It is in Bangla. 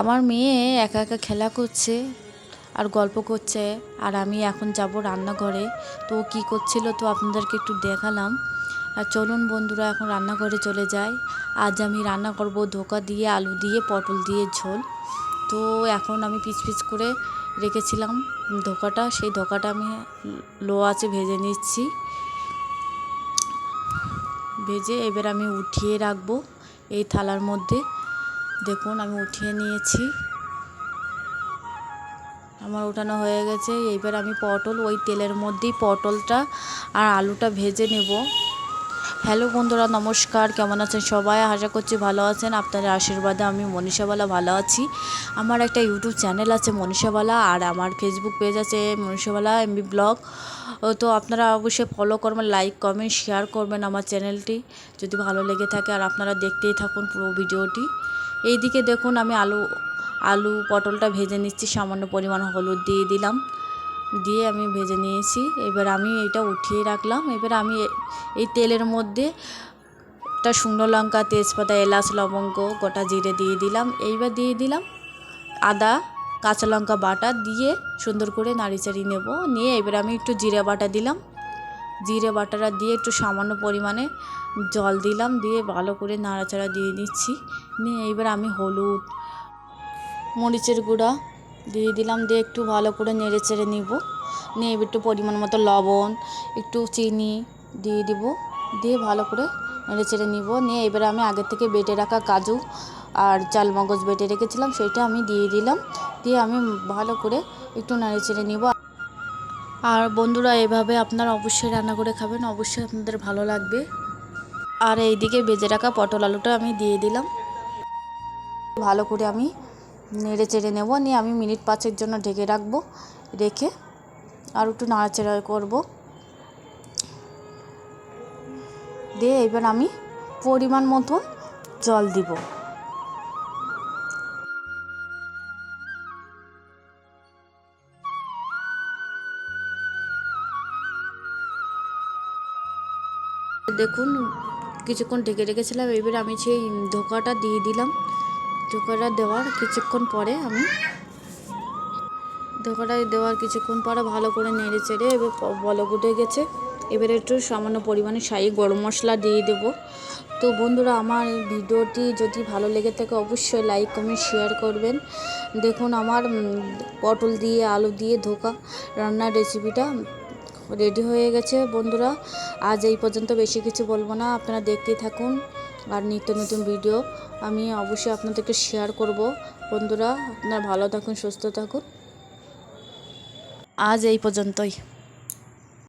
আমার মেয়ে একা একা খেলা করছে আর গল্প করছে, আর আমি এখন যাব রান্নাঘরে। তো ও কী করছিল তো আপনাদেরকে একটু দেখালাম। আর চলুন বন্ধুরা, এখন রান্নাঘরে চলে যাই। আজ আমি রান্না করব ধোকা দিয়ে, আলু দিয়ে, পটল দিয়ে ঝোল। তো এখন আমি পিচ পিচ করে রেখেছিলাম ধোকাটা। সেই ধোকাটা আমি লো আছে ভেজে নিচ্ছি। ভেজে এবার আমি উঠিয়ে রাখব এই থালার মধ্যে। দেখুন, আমি উঠিয়ে নিয়েছি। আমার উঠানো হয়ে গেছে। এইবার আমি পটল, ওই তেলের মধ্যেই পটলটা আর আলুটা ভেজে নেব। হ্যালো বন্ধুরা, নমস্কার। কেমন আছেন সবাই? আশা করছি ভালো আছেন। আপনাদের আশীর্বাদে আমি মনীষাবালা ভালো আছি। আমার একটা ইউটিউব চ্যানেল আছে মনীষাবালা, আর আমার ফেসবুক পেজ আছে মনীষাবালা এমবি ব্লগ তো আপনারা অবশ্যই ফলো করবেন লাইক কমেন্ট শেয়ার করবেন আমার চ্যানেলটি, যদি ভালো লেগে থাকে। আর আপনারা দেখতেই থাকুন পুরো ভিডিওটি। এইদিকে দেখুন, আমি আলু আলু পটলটা ভেজে নিচ্ছি, সামান্য পরিমাণ হলুদ দিয়ে দিলাম। দিয়ে আমি ভেজে নিয়েছি। এবার আমি এটা উঠিয়ে রাখলাম। এবার আমি এই তেলের মধ্যে একটা শুকনো লঙ্কা, তেজপাতা, এলাচ, লবঙ্গ, গোটা জিরে দিয়ে দিলাম। এইবার দিয়ে দিলাম আদা, কাঁচা লঙ্কা বাটা দিয়ে সুন্দর করে নাড়ি চাড়িয়ে নেব। নিয়ে এবার আমি একটু জিরে বাটা দিলাম। জিরে বাটাটা দিয়ে একটু সামান্য পরিমাণে জল দিলাম। দিয়ে ভালো করে নাড়াচাড়া দিয়ে দিচ্ছি নিয়ে এইবার আমি হলুদ, মরিচের গুঁড়া দিয়ে দিলাম, দিয়ে একটু ভালো করে নেড়ে চেড়ে নিব। নিয়ে একটু পরিমাণ মতো লবণ, একটু চিনি দিয়ে দিব, দিয়ে ভালো করে নেড়ে চেড়ে নিব। নিয়ে এবারে আমি আগের থেকে বেটে রাখা কাজু আর চালমগজ বেটে রেখেছিলাম, সেটা আমি দিয়ে দিলাম। দিয়ে আমি ভালো করে একটু নেড়ে চেড়ে নিব। আর বন্ধুরা, এভাবে আপনারা অবশ্যই রান্না করে খাবেন, অবশ্যই আপনাদের ভালো লাগবে। আর এইদিকে বেজে রাখা পটল আলুটা আমি দিয়ে দিলাম। ভালো করে আমি নেড়ে চেড়ে নেব। নিয়ে আমি মিনিট পাঁচের জন্য ঢেকে রাখব, রেখে আর একটু নাড়াচাড়া করব। দিয়ে এবার আমি পরিমাণ মতো জল দিব। দেখুন, কিছুক্ষণ ঢেকে রেখেছিলাম। এবার আমি সেই ধোকাটা দিয়ে দিলাম। ধোকাটা দেওয়ার কিছুক্ষণ পরে আমি ধোকাটা দেওয়ার কিছুক্ষণ পরে ভালো করে নেড়ে চেড়ে এবার বলক উঠে গেছে। এবারে একটু সামান্য পরিমাণে শাহি গরম মশলা দিয়ে দেব। তো বন্ধুরা, আমার ভিডিওটি যদি ভালো লেগে থাকে অবশ্যই লাইক কমেন্ট শেয়ার করবেন। দেখুন আমার পটল দিয়ে, আলু দিয়ে ধোকা রান্নার রেসিপিটা রেডি হয়ে গেছে। বন্ধুরা, আজ এই পর্যন্ত বেশি কিছু বলব না। আপনারা দেখতেই থাকুন। আর নিত্য নতুন ভিডিও আমি অবশ্যই আপনাদেরকে শেয়ার করব। বন্ধুরা, আপনারা ভালো থাকুন, সুস্থ থাকুন। আজ এই পর্যন্তই।